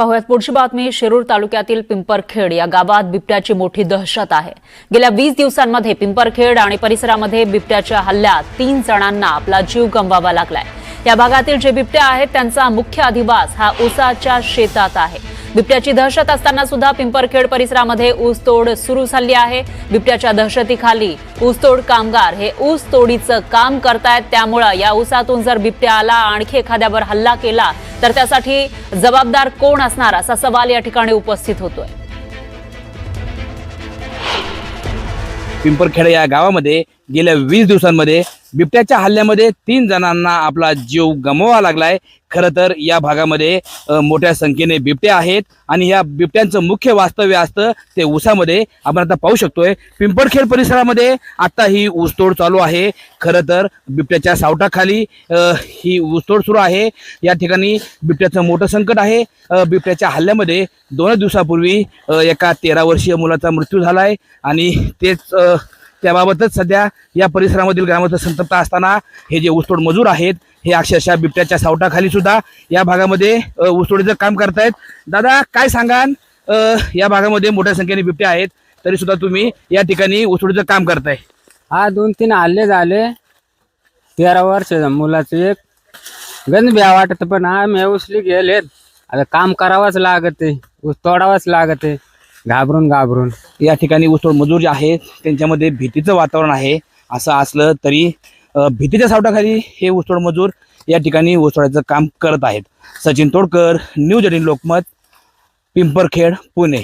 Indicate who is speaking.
Speaker 1: पाहुयात. पुढची बातमी शिरूर तालुक्यातील पिंपरखेड या गावात बिबट्याची मोठी दहशत आहे. गेल्या वीस दिवसांमध्ये पिंपरखेड आणि परिसरामध्ये बिबट्याच्या हल्ल्यात तीन जणांना आपला जीव गमवावा लागलाय. या भागातील जे बिबट्या आहेत त्यांचा मुख्य अधिवास हा उसाच्या शेतात आहे. बिबट्याची दहशत असताना सुद्धा पिंपरखेड परिसरामध्ये ऊसतोड सुरू झाली आहे. बिबट्याच्या दहशतीखाली ऊसतोड कामगार हे ऊस तोडीचं काम करतायत. त्यामुळं या ऊसातून जर बिबट्या आला आणखी एखाद्यावर हल्ला केला तर त्यासाठी जबाबदार कोण असणार असा सवाल या ठिकाणी उपस्थित होतोय.
Speaker 2: पिंपरखेड या गावामध्ये गेल्या वीस दिवसांमध्ये बिबट्याच्या हल्ल्यामध्ये तीन जणांना आपला जीव गमवावा लागलाय. खरं तर या भागामध्ये मोठ्या संख्येने बिबट्या आहेत आणि या बिबट्यांचं मुख्य वास्तव्य असतं ते ऊसामध्ये. आपण आता पाहू शकतोय पिंपळखेड परिसरामध्ये आता ही ऊसतोड चालू आहे. खरं तर बिबट्याच्या सावटाखाली ही ऊसतोड सुरू आहे. या ठिकाणी बिबट्याचं मोठं संकट आहे. बिबट्याच्या हल्ल्यामध्ये दोन दिवसापूर्वी एका तेरा वर्षीय मुलाचा मृत्यू झाला आहे आणि तेच त्याबाबतच सध्या या परिसरामधील ग्रामस्थ संतप्त असताना हे जे ऊसतोड मजूर आहेत हे अक्षरशः बिबट्याच्या सावटाखाली सुद्धा या भागामध्ये ऊसतोडीचं काम करतायत. दादा काय सांगाल? या भागामध्ये मोठ्या संख्येने बिबट्या आहेत तरी सुद्धा तुम्ही या ठिकाणी ऊसतोडीचं काम करताय.
Speaker 3: हा दोन तीन हल्ले झाले. तेरा वर्ष मुलाचं एक. गंज ब्या वाटत पण आम्ही उचली गेलेत. आता काम करावंच लागत ऊस तोडावंच लागत घाबरून घाबरून.
Speaker 2: या ठिकाणी ऊसतोड मजूर जे आहेत त्यांच्यामध्ये भीतीचं वातावरण आहे. असं असलं तरी भीतीच्या सावटाखाली हे ऊसतोड मजूर या ठिकाणी ऊसतोडाचं काम करत आहेत. Sachin Todkar news eighteen Lokmat Pimparkhed Pune.